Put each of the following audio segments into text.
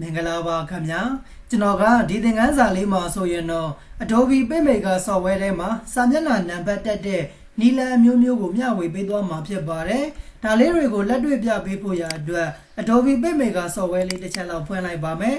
မင်္ဂလာပါခင်ဗျာကျွန်တော်ကဒီသင်ခန်းစာလေးမှာဆိုရင်တော့ Adobe PaintMaker software ထဲမှာစာမျက်နှာနံပါတ်တက်တဲ့နီလန်အမျိုးမျိုးကိုမျှဝေပေးသွားမှာဖြစ်ပါတယ်ဒါလေးတွေကိုလက်တွေ့ပြပေးဖို့ရအတွက် Adobe PaintMaker software လေးတစ်ချက်လောက်ဖွင့်လိုက်ပါမယ်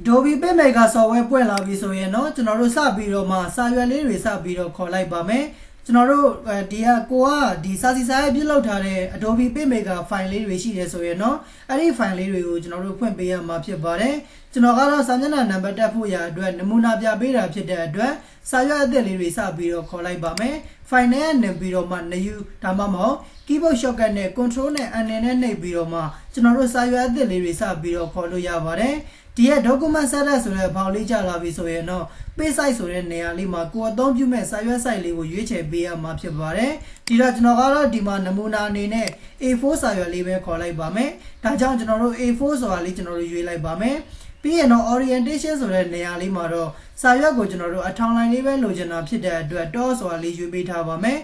Adobe PaintMaker software ပွင့်လာပြီဆိုရင်เนาะကျွန်တော်တို့စပြီးတော့မှစာရွက်လေးတွေစပြီးတော့ခေါ်လိုက်ပါမယ်ကျွန်တော်တို့ဒီကကိုကဒီစာစီစာရေးပြုလုပ်ထားတဲ့ Adobe PaintMaker file လေးတွေရှိတယ်ဆိုရင်เนาะအဲ့ဒီ file လေးတွေကိုကျွန်တော်တို့ဖွင့်ပေးရမှာဖြစ်ပါတယ်ကျွန်တော်ကတော့စာမျက်နှာနံပါတ်တက်ဖို့ရအတွက်နမူနာပြပေးတာဖြစ်တဲ့အတွက်စာရွက်အသစ်လေးတွေစပြီးတော့ခေါ်လိုက်ပါမယ် file နဲ့နေပြီးတော့မှ new ဒါမှမဟုတ် keyboard shortcut နဲ့ control နဲ့ N နဲ့နှိပ်ပြီးတော့မှကျွန်တော်တို့စာရွက်အသစ်လေးတွေစပြီးတော့ခေါ်လို့ရပါတယ် ဒီရဲ့ document setup ဆိုတဲ့ဘောင်လေးကြာလာပြီဆိုရင်တော့ page size ဆိုတဲ့နေရာလေးမှာကိုယ်အသုံးပြုမဲ့စာရွက် size လေးကိုရွေးချယ်ပေးရမှာဖြစ်ပါတယ်ဒီတော့ကျွန်တော်ကတော့ဒီမှာနမူနာအနေနဲ့ A4 စာရွက်လေးပဲခေါ်လိုက်ပါမယ်ဒါကြောင့်ကျွန်တော်တို့ A4 ဆိုတာလေးကျွန်တော်တို့ရွေးလိုက်ပါမယ်ပြီးရင်တော့ orientation ဆိုတဲ့နေရာလေးမှာတော့စာရွက်ကိုကျွန်တော်တို့အထောင်လိုင်းလေးပဲလိုချင်တာဖြစ်တဲ့အတွက် top ဆိုတာလေးရွေးပေးထားပါမယ်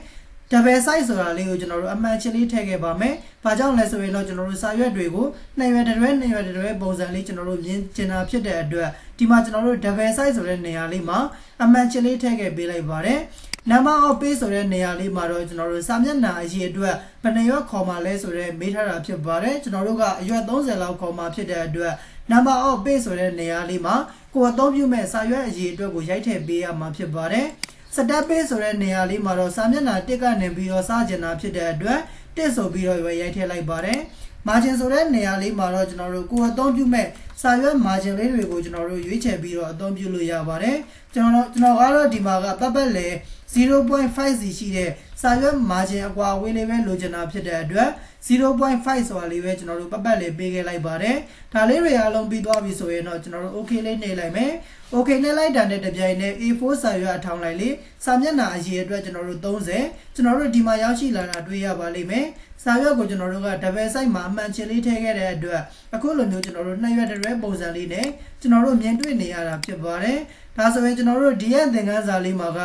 double size ဆိုတာလေးကိုကျွန်တော်တို့အမှန်ချင်းလေးထည့်ခဲ့ပါမယ်။ဘာကြောင့်လဲဆိုရင်တော့ကျွန်တော်တို့စာရွက်တွေကိုနှစ်ရွက်တစ်ရွက်နှစ်ရွက်တစ်ရွက်ပုံစံလေးကျွန်တော်တို့မြင်ကျင်တာဖြစ်တဲ့အတွက်ဒီမှာကျွန်တော်တို့ double size ဆိုတဲ့နေရာလေးမှာအမှန်ချင်းလေးထည့်ခဲ့ပေးလိုက်ပါတယ်။ number of page ဆိုတဲ့နေရာလေးမှာတော့ကျွန်တော်တို့စာမျက်နှာအရေးအတွက်ဘယ်နှရွက်ခေါ်မှလဲဆိုတဲ့မေးထားတာဖြစ်ပါတယ်။ကျွန်တော်တို့ကအရွက်30လောက်ခေါ်မှဖြစ်တဲ့အတွက် number of page ဆိုတဲ့နေရာလေးမှာကိုယ်အသုံးပြုမဲ့စာရွက်အရေးအတွက်ကိုရိုက်ထည့်ပေးရမှာဖြစ်ပါတယ်။ step page ဆိုတဲ့နေရာလေးမှာတော့စာမျက်နှာတစ်ကနေပြီးတော့စကျင်တာဖြစ်တဲ့အတွက်တစ်ဆိုပြီးတော့ရိုက်ထည့်လိုက်ပါတယ် margin ဆိုတဲ့နေရာလေးမှာတော့ကျွန်တော်တို့ကိုယ်အသုံးပြုမဲ့စာရွက် margin လေးတွေကိုကျွန်တော်တို့ရွေးချယ်ပြီးတော့အသုံးပြုလို့ရပါတယ်ကျွန်တော်ကျွန်တော်ကတော့ဒီမှာကပတ်ပတ်လေ0.5စီရှိတဲ့ စာရွက် margin အကွာအဝေးလေးပဲလိုချင်တာဖြစ်တဲ့အတွက်0.5ဆိုတာလေးပဲကျွန်တော်တို့ပတ်ပတ်လေးပေးခဲ့လိုက်ပါတယ်ဒါလေးတွေအားလုံးပြီးသွားပြီဆိုရင်တော့ကျွန်တော်တို့ okay လေးနှိပ်လိုက်မယ် okay နှိပ်လိုက်တာနဲ့တပြိုင်နက် A4 စာရွက်အထောင်လိုက်လေစာမျက်နှာအရေးအတွက်ကျွန်တော်တို့30ကျွန်တော်တို့ဒီမှာရောက်ရှိလာတာတွေ့ရပါလိမ့်မယ် စာရွက်ကိုကျွန်တော်တို့က double size မှာအမှန်ချင်းလေးထည့်ခဲ့တဲ့အတွက်အခုလိုမျိုးကျွန်တော်တို့နှစ်ရွက်တစ်ရွက်ပုံစံလေးနဲ့ကျွန်တော်တို့မြင်တွေ့နေရတာဖြစ်ပါတယ်ဒါဆိုရင်ကျွန်တော်တို့ဒီရဲ့သင်ခန်းစာလေးမှာက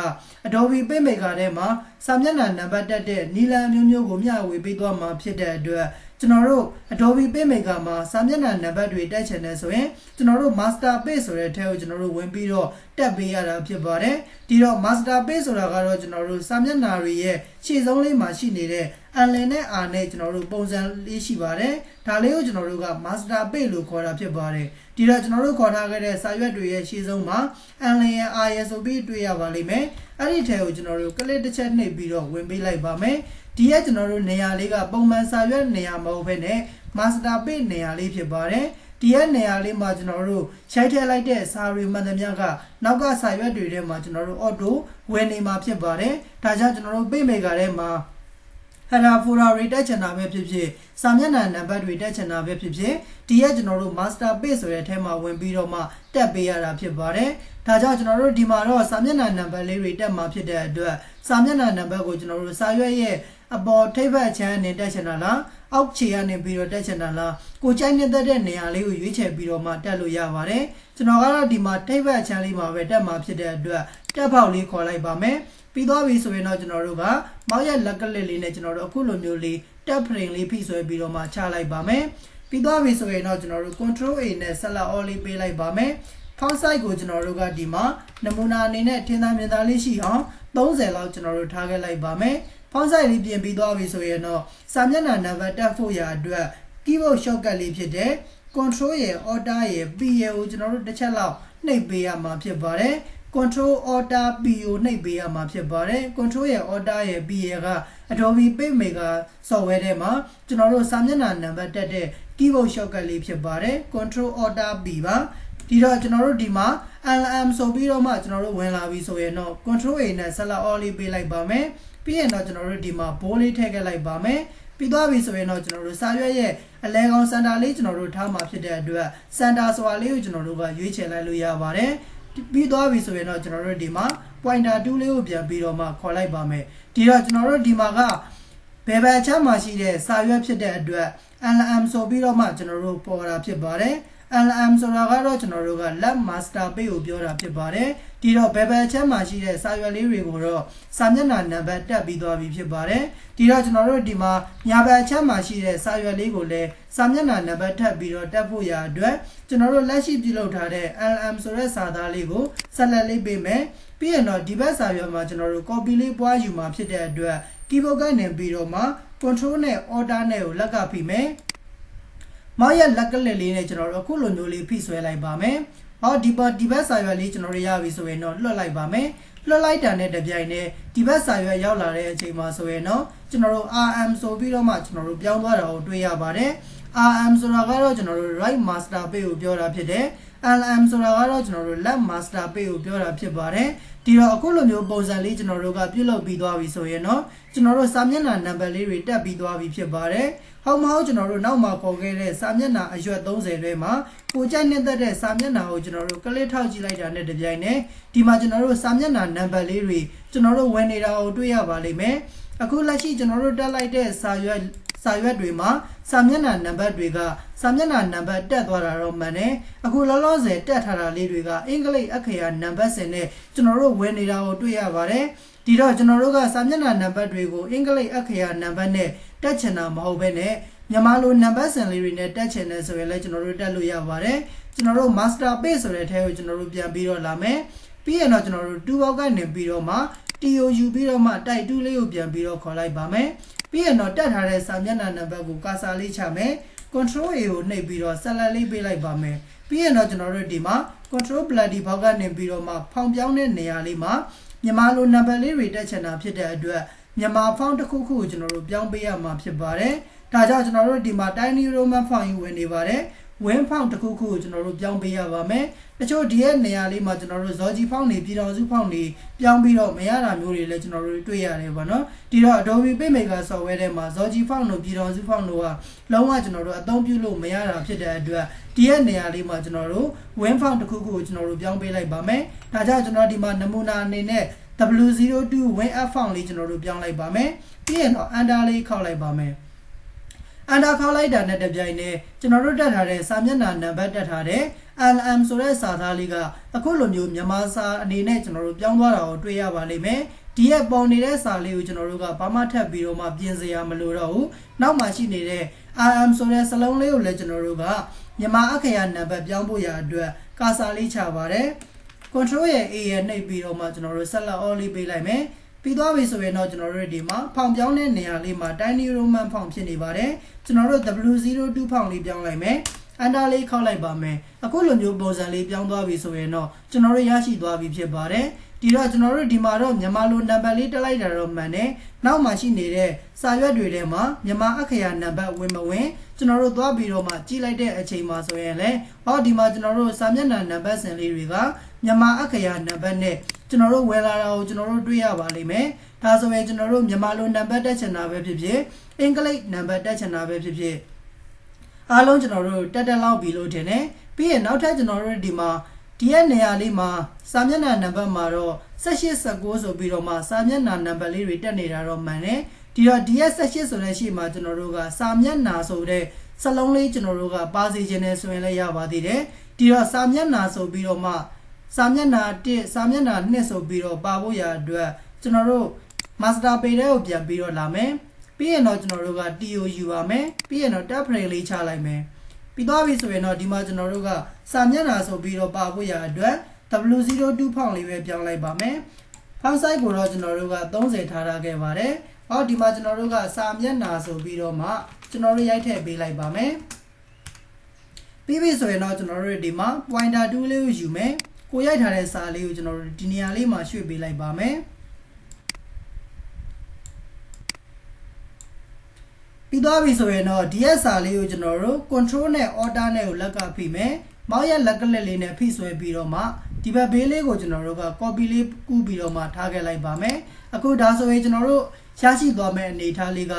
Adobe PaintMaker ထဲမှာစာမျက်နှာနံပါတ်တက်တဲ့နီလန်မျိုးမျိုးကိုမျှဝေပေးသွားမှာဖြစ်တဲ့အတွက် ကျွန်တော်တို့ Adobe PaintMaker မှာစာမျက်နှာနံပါတ်တွေတက်ချင်တယ်ဆိုရင်ကျွန်တော်တို့ Master Page ဆိုတဲ့ထဲကိုကျွန်တော်တို့ဝင်ပြီးတော့တက်ပေးရတာဖြစ်ပါတယ်ဒီတော့ Master Page ဆိုတာကတော့ကျွန်တော်တို့စာမျက်နှာတွေရဲ့ရှေ့ဆုံးလေးမှာရှိနေတဲ့အန်လင်နဲ့ R နဲ့ကျွန်တော်တို့ပုံစံလေးရှိပါတယ်ဒါလေးကိုကျွန်တော်တို့က Master Page လို့ခေါ်တာဖြစ်ပါတယ်ဒီတော့ကျွန်တော်တို့ခေါ်ထားခဲ့တဲ့စာရွက်တွေရဲ့ရှေ့ဆုံးမှာအန်လင်ရဲ့ R ရဲ့ဆိုပြီးတွေ့ရပါလိမ့်မယ်အဲ့ဒီထဲကိုကျွန်တော်တို့ကလစ်တစ်ချက်နှိပ်ပြီးတော့ဝင်ပေးလိုက်ပါမယ် ဒီရဲ့ကျွန်တော်တို့နေရာလေးကပုံမှန်စာရွက်နေရာမဟုတ်ဘဲနဲ့ master page နေရာလေးဖြစ်ပါတယ်ဒီရဲ့နေရာလေးမှာကျွန်တော်တို့ရိုက်ထည့်လိုက်တဲ့စာရီမှန်သမျှကနောက်ကစာရွက်တွေထဲမှာကျွန်တော်တို့ auto ဝင်နေမှာဖြစ်ပါတယ်ဒါကြောင့်ကျွန်တော်တို့ page maker ထဲမှာ header folder တွေတက်ချင်တာပဲဖြစ်ဖြစ်စာမျက်နှာနံပါတ်တွေတက်ချင်တာပဲဖြစ်ဖြစ်ဒီရဲ့ကျွန်တော်တို့ master page ဆိုတဲ့အထဲမှာဝင်ပြီးတော့မှတက်ပေးရတာဖြစ်ပါတယ်ဒါကြောင့်ကျွန်တော်တို့ဒီမှာတော့စာမျက်နှာနံပါတ်လေးတွေတက်မှာဖြစ်တဲ့အတွက်စာမျက်နှာနံပါတ်ကိုကျွန်တော်တို့စာရွက်ရဲ့ အပေါ်ထိပ်ဘက်ချမ်းနဲ့တက်ချင်တာလားအောက်ခြေကနေပြီးတော့တက်ချင်တာလားကိုကြိုက်နေတဲ့တဲ့နေရာလေးကိုရွေးချယ်ပြီးတော့မှတက်လို့ရပါတယ်ကျွန်တော်ကတော့ဒီမှာထိပ်ဘက်ချမ်းလေးမှာပဲတက်မှာဖြစ်တဲ့အတွက်တက်ပေါက်လေးခေါ်လိုက်ပါမယ်ပြီးသွားပြီဆိုရင်တော့ကျွန်တော်တို့ကမောက်ရက်လက်ကလစ်လေးနဲ့ကျွန်တော်တို့အခုလိုမျိုးလေးတက်ဖရင်လေးဖိဆွဲပြီးတော့မှချလိုက်ပါမယ်ပြီးသွားပြီဆိုရင်တော့ကျွန်တော်တို့ control A နဲ့ select all လေးပေးလိုက်ပါမယ် font size ကိုကျွန်တော်တို့ကဒီမှာနမူနာအနေနဲ့ထင်သာမြင်သာလေးရှိအောင်30လောက်ကျွန်တော်တို့ထားခဲ့လိုက်ပါမယ် ဖုန်းဆိုင်လေးပြင်ပြီးသွားပြီဆိုရင်တော့စာမျက်နှာနံပါတ်တက်ဖို့ရာအတွက် keyboard shortcut လေးဖြစ်တဲ့ control ရဲ့ alt ရဲ့ p ရဲ့ကိုကျွန်တော်တို့တစ်ချက်လောက်နှိပ်ပေးရမှာဖြစ်ပါတယ် control alt p ကိုနှိပ်ပေးရမှာဖြစ်ပါတယ် control ရဲ့ alt ရဲ့ p ရဲ့က Adobe PaintMaker software ထဲမှာကျွန်တော်တို့စာမျက်နှာနံပါတ်တက်တဲ့ keyboard shortcut လေးဖြစ်ပါတယ် control alt p ပါဒီတော့ကျွန်တော်တို့ဒီမှာ LM ဆိုပြီးတော့မှကျွန်တော်တို့ဝင်လာပြီဆိုရင်တော့ control A နဲ့ select all လေးပေးလိုက်ပါမယ် ပြီးရင်တော့ကျွန်တော်တို့ဒီမှာဘိုးလေးထည့်ခဲ့လိုက်ပါမယ်ပြီးသွားပြီဆိုရင်တော့ကျွန်တော်တို့စာရွက်ရဲ့အလဲကောင်စင်တာလေးကျွန်တော်တို့ထားမှာဖြစ်တဲ့အတွက်စင်တာဆိုတာလေးကိုကျွန်တော်တို့ကရွေးချယ်လိုက်လို့ရပါတယ်ပြီးသွားပြီဆိုရင်တော့ကျွန်တော်တို့ဒီမှာ pointer tool လေးကိုပြန်ပြီးတော့မှခေါ်လိုက်ပါမယ်ဒီတော့ကျွန်တော်တို့ဒီမှာကဘယ်ဘက်ချမ်းမှာရှိတဲ့စာရွက်ဖြစ်တဲ့အတွက် LM ဆိုပြီးတော့မှကျွန်တော်တို့ပေါ်တာဖြစ်ပါတယ် LM ဆိုတာကတော့ကျွန်တော်တို့က lab master page ကိုပြောတာဖြစ်ပါတယ် ဒီတော့ဘယ်ဘယ်ချက်မှာရှိတဲ့စာရွက်လေးတွေကိုတော့စာမျက်နှာနံပါတ်တက်ပြီးသွားပြီဖြစ်ပါတယ်ဒီတော့ကျွန်တော်တို့ဒီမှာညာဘက်အချက်မှာရှိတဲ့စာရွက်လေးကိုလည်းစာမျက်နှာနံပါတ်ထပ်ပြီးတော့တက်ဖို့ရအတွက်ကျွန်တော်တို့လက်ရှိပြုလုပ်ထားတဲ့ LM ဆိုတဲ့စာသားလေးကိုဆက်လက်လေးပေးမယ်ပြီးရင်တော့ဒီဘက်စာရွက်မှာကျွန်တော်တို့ copy လေးပွားယူမှာဖြစ်တဲ့အတွက် keyboard ကနေပြီးတော့မှ control နဲ့ order နဲ့ကိုလက်ကဖိမယ်မောင်ရဲ့လက်ကလက်လေးနဲ့ကျွန်တော်တို့အခုလိုမျိုးလေးဖိဆွဲလိုက်ပါမယ် ဟောဒီဘဒီဘက်စာရွက်လေးကျွန်တော်တို့ရပြီဆိုရင်တော့လွှတ်လိုက်ပါမယ်လွှတ်လိုက်တာနဲ့တပြိုင်တည်းဒီဘက်စာရွက်ရောက်လာတဲ့အချိန်မှာဆိုရင်တော့ကျွန်တော်တို့ RM ဆိုပြီးတော့မှကျွန်တော်တို့ပြောင်းသွားတာကိုတွေ့ရပါတယ် RM ဆိုတာကတော့ကျွန်တော်တို့ right master page ကိုပြောတာဖြစ်တယ် LM ဆိုတာကတော့ကျွန်တော်တို့ left master page ကိုပြောတာဖြစ်ပါတယ် ဒီတော့အခုလိုမျိုးပုံစံလေးကျွန်တော်တို့ကပြုလုပ်ပြီးသွားပြီဆိုရင်တော့ကျွန်တော်တို့စာမျက်နှာနံပါတ်လေးတွေတက်ပြီးသွားပြီဖြစ်ပါတယ်ဟောက်မဟုတ်ကျွန်တော်တို့နောက်မှာပေါ်ခဲ့တဲ့စာမျက်နှာအရွက်30တွေမှာကိုကြိုက်နေတတ်တဲ့စာမျက်နှာကိုကျွန်တော်တို့ကလစ်ထောက်ကြည့်လိုက်တာနဲ့တပြိုင်နက်ဒီမှာကျွန်တော်တို့စာမျက်နှာနံပါတ်လေးတွေကျွန်တော်တို့ဝင်နေတာကိုတွေ့ရပါလိမ့်မယ်အခုလက်ရှိကျွန်တော်တို့တက်လိုက်တဲ့စာရွက် စာရွက်တွေမှာစာမျက်နှာနံပါတ်တွေကစာမျက်နှာနံပါတ်တက်သွားတာတော့မှန်တယ်အခုလောလောဆယ်တက်ထားတာလေးတွေကအင်္ဂလိပ်အခရာနံပါတ်စင်နဲ့ကျွန်တော်တို့ဝင်နေတာကိုတွေ့ရပါတယ်ဒီတော့ကျွန်တော်တို့ကစာမျက်နှာနံပါတ်တွေကိုအင်္ဂလိပ်အခရာနံပါတ်နဲ့တက်ချင်တာမဟုတ်ဘဲနဲ့မြန်မာလိုနံပါတ်စင်လေးတွေနဲ့တက်ချင်တယ်ဆိုရင်လည်းကျွန်တော်တို့တက်လို့ရပါတယ်ကျွန်တော်တို့ master page ဆိုတဲ့ထဲကိုကျွန်တော်တို့ပြန်ပြီးတော့လာမယ်ပြီးရင်တော့ကျွန်တော်တို့2ဘောက်ကနေပြီးတော့မှ TOU ပြီးတော့မှတိုက်2လေးကိုပြန်ပြီးတော့ခေါ်လိုက်ပါမယ် ပြီးရင်တော့တက်ထားတဲ့စာမျက်နှာနံပါတ်ကိုကာစာလေးချမယ် control A ကိုနှိပ်ပြီးတော့ဆက်လက်လေးပေးလိုက်ပါမယ်ပြီးရင်တော့ကျွန်တော်တို့ဒီမှာ control bloody ဘောက်ကနေပြီးတော့မှဖောင်ပြောင်းတဲ့နေရာလေးမှာမြန်မာလိုနံပါတ်လေးတွေတက်ချင်တာဖြစ်တဲ့အတွက်မြန်မာဖောင်တစ်ခုခုကိုကျွန်တော်တို့ပြောင်းပေးရမှာဖြစ်ပါတယ်ဒါကြောင့်ကျွန်တော်တို့ဒီမှာ tiny roman font ကြီးဝင်နေပါတယ်ဝင်းဖောင်တစ်ခုခုကိုကျွန်တော်တို့ပြောင်းပေးရပါမယ်တချို့ဒီရဲ့နေရာလေးမှာကျွန်တော်တို့ဇော်ဂျီဖောင်နေပြည်တော်စုဖောင်နေပြောင်းပြီးတော့မရတာမျိုးတွေလည်းကျွန်တော်တို့တွေ့ရတယ်ပေါ့နော်ဒီတော့ Adobe PaintMaker software ထဲမှာဇော်ဂျီဖောင်တို့ပြည်တော်စုဖောင်တို့ကလုံးဝကျွန်တော်တို့အသုံးပြုလို့မရတာဖြစ်တဲ့အတွက်ဒီရဲ့နေရာလေးမှာကျွန်တော်တို့ဝင်းဖောင်တစ်ခုခုကိုကျွန်တော်တို့ပြောင်းပေးလိုက်ပါမယ်ဒါကြောင့်ကျွန်တော်ဒီမှာနမူနာအနေနဲ့ W02 win app font လေးကျွန်တော်တို့ပြောင်းလိုက်ပါမယ်ပြီးရင်တော့ under လေးခောက်လိုက်ပါမယ် အန်တာခေါက်လိုက်တာနဲ့တပြိုင်နက်ကျွန်တော်တို့တက်ထားတဲ့စာမျက်နှာနံပါတ်တက်ထားတဲ့ LM ဆိုတဲ့စာသားလေးကအခုလိုမျိုးမြန်မာစာအနေနဲ့ကျွန်တော်တို့ပြောင်းသွားတာကိုတွေ့ရပါလိမ့်မယ်ဒီရဲ့ပုံနေတဲ့စာလေးကိုကျွန်တော်တို့ကဘာမှထပ်ပြီးတော့မှပြင်စရာမလိုတော့ဘူးနောက်မှရှိနေတဲ့ RM ဆိုတဲ့စလုံးလေးကိုလည်းကျွန်တော်တို့ကမြန်မာအခရာနံပါတ်ပြောင်းဖို့ရအတွက်ကာစာလေးချပါတယ် control ရဲ့ A ရဲ့နှိပ်ပြီးတော့မှကျွန်တော်တို့ဆက်လက် all လေးပေးလိုက်မယ် ပြီးသွားပြီဆိုရင်တော့ကျွန်တော်တို့ဒီမှာဖောင်ပြောင်းတဲ့နေရာလေးမှာ tiny roman ဖောင်ဖြစ်နေပါတယ်ကျွန်တော်တို့ W02 ဖောင်လေးပြောင်းလိုက်မယ်အန်တာလေးခောက်လိုက်ပါမယ်အခုလိုမျိုးပုံစံလေးပြောင်းသွားပြီဆိုရင်တော့ကျွန်တော်တို့ရရှိသွားပြီဖြစ်ပါတယ်ဒီတော့ကျွန်တော်တို့ဒီမှာတော့မြန်မာလိုနံပါတ်လေးတက်လိုက်တာတော့မှန်တယ်နောက်မှရှိနေတဲ့စာရွက်တွေထဲမှာမြန်မာအခရာနံပါတ်ဝင်မဝင်ကျွန်တော်တို့သွားပြီးတော့မှကြည့်လိုက်တဲ့အချိန်မှာဆိုရင်လည်းဟောဒီမှာကျွန်တော်တို့စာမျက်နှာနံပါတ်စင်လေးတွေကမြန်မာအခရာနံပါတ်နဲ့ ကျွန်တော်တို့ဝယ်လာတာကိုကျွန်တော်တို့တွေ့ရပါလိမ့်မယ်ဒါဆိုရင်ကျွန်တော်တို့မြန်မာလိုနံပါတ်တက်ချင်တာပဲဖြစ်ဖြစ်အင်္ဂလိပ်နံပါတ်တက်ချင်တာပဲဖြစ်ဖြစ်အားလုံးကျွန်တော်တို့တက်တက်လောက်ပြီလို့ထင်တယ်ပြီးရင်နောက်ထပ်ကျွန်တော်တို့ဒီမှာဒီရဲ့နေရာလေးမှာစာမျက်နှာနံပါတ်မှာတော့18 19ဆိုပြီးတော့မှစာမျက်နှာနံပါတ်လေးတွေတက်နေတာတော့မှန်တယ်ဒီတော့ဒီရဲ့18ဆိုတဲ့ရှေ့မှာကျွန်တော်တို့ကစာမျက်နှာဆိုတဲ့စလုံးလေးကျွန်တော်တို့ကပါစီခြင်းနဲ့ဆိုရင်လည်းရပါသေးတယ်ဒီတော့စာမျက်နှာဆိုပြီးတော့မှ စာမျက်နှာ1စာမျက်နှာ2ဆိုပြီးတော့ပါဖို့ရအတွက်ကျွန်တော်တို့ master page တွေကိုပြန်ပြီးတော့လာမယ်ပြီးရင်တော့ကျွန်တော်တို့က TO ယူပါမယ်ပြီးရင်တော့ tab frame လေးချလိုက်မယ်ပြီးသွားပြီဆိုရင်တော့ဒီမှာကျွန်တော်တို့ကစာမျက်နှာဆိုပြီးတော့ပါဖို့ရအတွက် W02 ဖောင်လေးပဲပြောင်းလိုက်ပါမယ်ဖောင် size ကိုတော့ကျွန်တော်တို့က30ထားထားခဲ့ပါတယ်ဟောဒီမှာကျွန်တော်တို့ကစာမျက်နှာဆိုပြီးတော့မှကျွန်တော်တို့ရိုက်ထည့်ပေးလိုက်ပါမယ်ပြီးပြီဆိုရင်တော့ကျွန်တော်တို့ဒီမှာ pointer tool လေးကိုယူမယ် ကိုရိုက်ထားတဲ့စာလေးကိုကျွန်တော်တို့ဒီနေရာလေးမှာရွှေ့ပေးလိုက်ပါမယ်ပြီးသွားပြီဆိုရင်တော့ DSR လေးကိုကျွန်တော်တို့ control နဲ့ order နဲ့ကိုလက်ကဖိမယ်မောက်ရဲ့လက်ကလက်လေးနဲ့ဖိဆွဲပြီးတော့မှဒီဘက်ဘေးလေးကိုကျွန်တော်တို့က copy လေးကူးပြီးတော့မှထားခဲ့လိုက်ပါမယ်အခုဒါဆိုရင်ကျွန်တော်တို့ ရရှိသွားမယ့်အနေအထားလေးက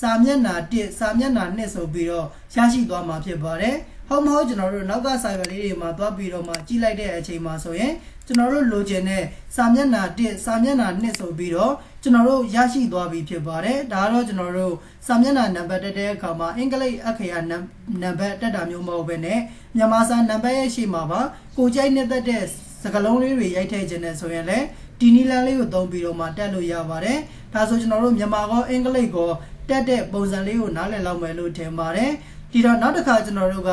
စာမျက်နှာ1စာမျက်နှာ2ဆိုပြီးတော့ရရှိသွားမှာဖြစ်ပါတယ်ဟဟုတ်မဟုတ်ကျွန်တော်တို့နောက်ကစာရွက်လေးတွေမှာသွားပြီးတော့မှကြည့်လိုက်တဲ့အချိန်မှာဆိုရင်ကျွန်တော်တို့လိုချင်တဲ့စာမျက်နှာ1စာမျက်နှာ2ဆိုပြီးတော့ကျွန်တော်တို့ရရှိသွားပြီဖြစ်ပါတယ်ဒါကတော့ကျွန်တော်တို့စာမျက်နှာနံပါတ်တက်တဲ့အခါမှာအင်္ဂလိပ်အခရာနံနံပါတ်တက်တာမျိုးမဟုတ်ဘဲနဲ့မြန်မာစာနံပါတ်ရဲ့ရှေ့မှာပါကိုကြိုက်နေတဲ့တဲ့စကားလုံးလေးတွေရိုက်ထည့်ခြင်းနဲ့ဆိုရင်လည်း ဒီနီလန်လေးကိုသုံးပြီးတော့မှတက်လို့ရပါတယ်ဒါဆိုကျွန်တော်တို့မြန်မာကောအင်္ဂလိပ်ကောတက်တဲ့ပုံစံလေးကိုနားလည်လောက်မယ်လို့ထင်ပါတယ်ဒီတော့နောက်တစ်ခါကျွန်တော်တို့က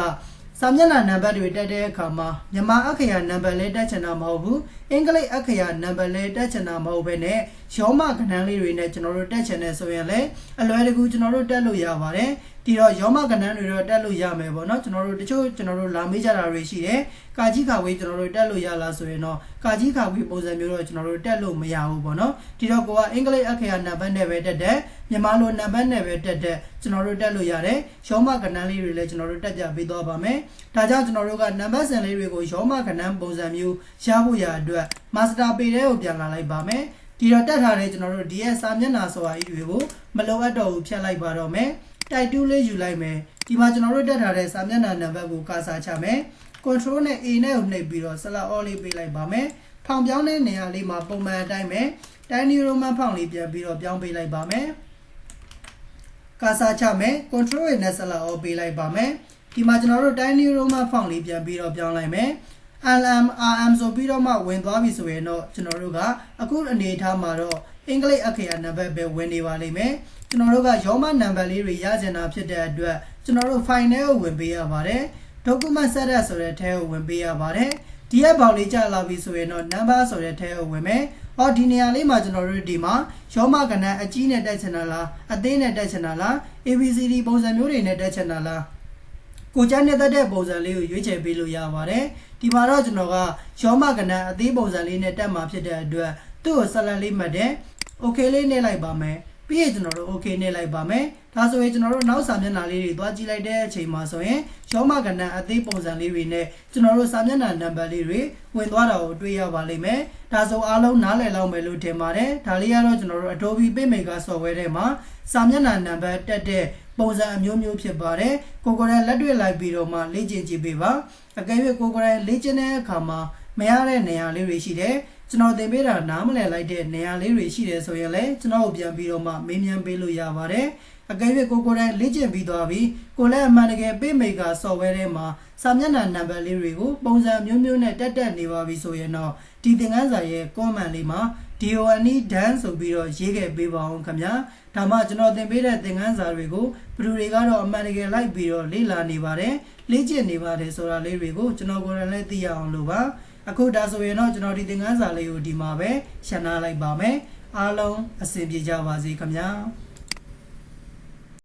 စာမျက်နှာနံပါတ်တွေတက်တဲ့အခါမှာမြန်မာအခရာနံပါတ်လေးတက်ချင်တာမဟုတ်ဘူးအင်္ဂလိပ်အခရာနံပါတ်လေးတက်ချင်တာမဟုတ်ဘဲနဲ့ရောမကဏ္ဍလေးတွေနဲ့ကျွန်တော်တို့တက်ချင်တယ်ဆိုရင်လည်းအလွယ်တကူကျွန်တော်တို့တက်လို့ရပါတယ် ဒီတော့ရောမကဏ္ဍတွေတော့တက်လို့ရမယ်ပေါ့နော်ကျွန်တော်တို့တချို့ကျွန်တော်တို့လာမေးကြတာတွေရှိတယ်ကာကြီးခါဝေးကျွန်တော်တို့တက်လို့ရလားဆိုရင်တော့ကာကြီးခါဝေးပုံစံမျိုးတော့ကျွန်တော်တို့တက်လို့မရဘူးပေါ့နော်ဒီတော့ကိုကအင်္ဂလိပ်အခရာနံပါတ်နဲ့ပဲတက်တယ်မြန်မာလိုနံပါတ်နဲ့ပဲတက်တဲ့ကျွန်တော်တို့တက်လို့ရတယ်ရောမကဏ္ဍလေးတွေလည်းကျွန်တော်တို့တက်ပြပေးသွားပါမယ်ဒါကြောင့်ကျွန်တော်တို့ကနံပါတ်စံလေးတွေကိုရောမကဏ္ဍပုံစံမျိုးရဖို့ရအတွက်မာစတာပေတဲ့ကိုပြန်လာလိုက်ပါမယ်ဒီတော့တက်ထားတဲ့ကျွန်တော်တို့ဒီရဲ့စာမျက်နှာဆိုတာကြီးတွေကိုမလိုအပ်တော့ဘူးဖြတ်လိုက်ပါတော့မယ် တိုက်တူးလေးယူလိုက်မယ်ဒီမှာကျွန်တော်တို့တက်ထားတဲ့စာမျက်နှာနံပါတ်ကိုကာစာချမယ် control နဲ့ A နဲ့ကိုနှိပ်ပြီးတော့ select all လေးပေးလိုက်ပါမယ်ထောင်ပြောင်းတဲ့နေရာလေးမှာပုံမှန်အတိုင်းပဲတိုင်းနီရိုမန်ဖောင်လေးပြန်ပြီးတော့ပြောင်းပေးလိုက်ပါမယ်ကာစာချမယ် control နဲ့ select all ပေးလိုက်ပါမယ်ဒီမှာကျွန်တော်တို့တိုင်းနီရိုမန်ဖောင်လေးပြန်ပြီးတော့ပြောင်းလိုက်မယ် LM RM ဆိုပြီးတော့မှဝင်သွားပြီဆိုရင်တော့ကျွန်တော်တို့ကအခုအနေအထားမှာတော့အင်္ဂလိပ်အခရာနံပါတ်ပဲဝင်နေပါလိမ့်မယ်ကျွန်တော်တို့ကရောမနံပါတ်လေးတွေရကျင်တာဖြစ်တဲ့အတွက်ကျွန်တော်တို့ file ထဲကိုဝင်ပေးရပါတယ် document setup ဆိုတဲ့ထဲကိုဝင်ပေးရပါတယ်ဒီရဲ့ဘောင်လေးကြာလာပြီဆိုရင်တော့ number ဆိုတဲ့ထဲကိုဝင်မယ်ဟောဒီနေရာလေးမှာကျွန်တော်တို့ဒီမှာရောမကဏ္ဍအကြီးနဲ့တက်ချင်တာလားအသေးနဲ့တက်ချင်တာလား ABCD ပုံစံမျိုးတွေနဲ့တက်ချင်တာလား ကိုကြနဲ့တက်တဲ့ပုံစံလေးကိုရွေးချယ်ပေးလို့ရပါတယ်ဒီမှာတော့ကျွန်တော်ကရောမကဏ္ဍအသေးပုံစံလေးနဲ့တက်မှာဖြစ်တဲ့အတွက်သူ့ကိုဆက်လက်လေးမှတ်တယ် okay လေးနှိပ်လိုက်ပါမယ် ပြီးရင်ကျွန်တော်တို့ okay နှိပ်လိုက်ပါမယ်ဒါဆိုရင်ကျွန်တော်တို့နောက်စာမျက်နှာလေးတွေသွားကြည့်လိုက်တဲ့အချိန်မှာဆိုရင်ရောမကဏ္ဍအသေးပုံစံလေးတွေနဲ့ကျွန်တော်တို့စာမျက်နှာနံပါတ်လေးတွေဝင်သွားတာကိုတွေ့ရပါလိမ့်မယ်ဒါဆိုအားလုံးနားလည်လောက်မယ်လို့ထင်ပါတယ်ဒါလေးကတော့ကျွန်တော်တို့ Adobe PaintMaker software ထဲမှာစာမျက်နှာနံပါတ်တက်တဲ့ပုံစံအမျိုးမျိုးဖြစ်ပါတယ်ကိုကိုယ်တိုင်လက်တွေ့လိုက်ပြီးတော့မှလေ့ကျင့်ကြည့်ပေးပါအကယ်၍ကိုကိုယ်တိုင်လေ့ကျင့်တဲ့အခါမှာမရတဲ့နေရာလေးတွေရှိတယ် ကျွန်တော်သင်ပေးတာနားမလည်လိုက်တဲ့နေရာလေးတွေရှိတယ်ဆိုရင်လည်းကျွန်တော်ကိုပြန်ပြီးတော့မှမေးမြန်းပေးလို့ရပါတယ်အကယ်၍ကိုကိုယ်တိုင်လေ့ကျင့်ပြီးသွားပြီကိုလည်းအမှန်တကယ် PaintMaker software ထဲမှာစာမျက်နှာနံပါတ်လေးတွေကိုပုံစံမျိုးမျိုးနဲ့တက်တက်နေပါပြီဆိုရင်တော့ဒီသင်ခန်းစာရဲ့ comment လေးမှာ DONE done ဆိုပြီးတော့ရေးခဲ့ပေးပါအောင်ခင်ဗျာဒါမှကျွန်တော်သင်ပေးတဲ့သင်ခန်းစာတွေကိုဘယ်သူတွေကတော့အမှန်တကယ်လိုက်ပြီးတော့လေ့လာနေပါတယ်လေ့ကျင့်နေပါတယ်ဆိုတာလေးတွေကိုကျွန်တော်ကိုယ်တိုင်လည်းသိရအောင်လို့ပါ အခုဒါဆိုရင်တော့ကျွန်တော်ဒီသင်ခန်းစာလေးကိုဒီမှာပဲရှင်းနာလိုက်ပါမယ်အားလုံးအဆင်ပြေကြပါစေခင်ဗျာ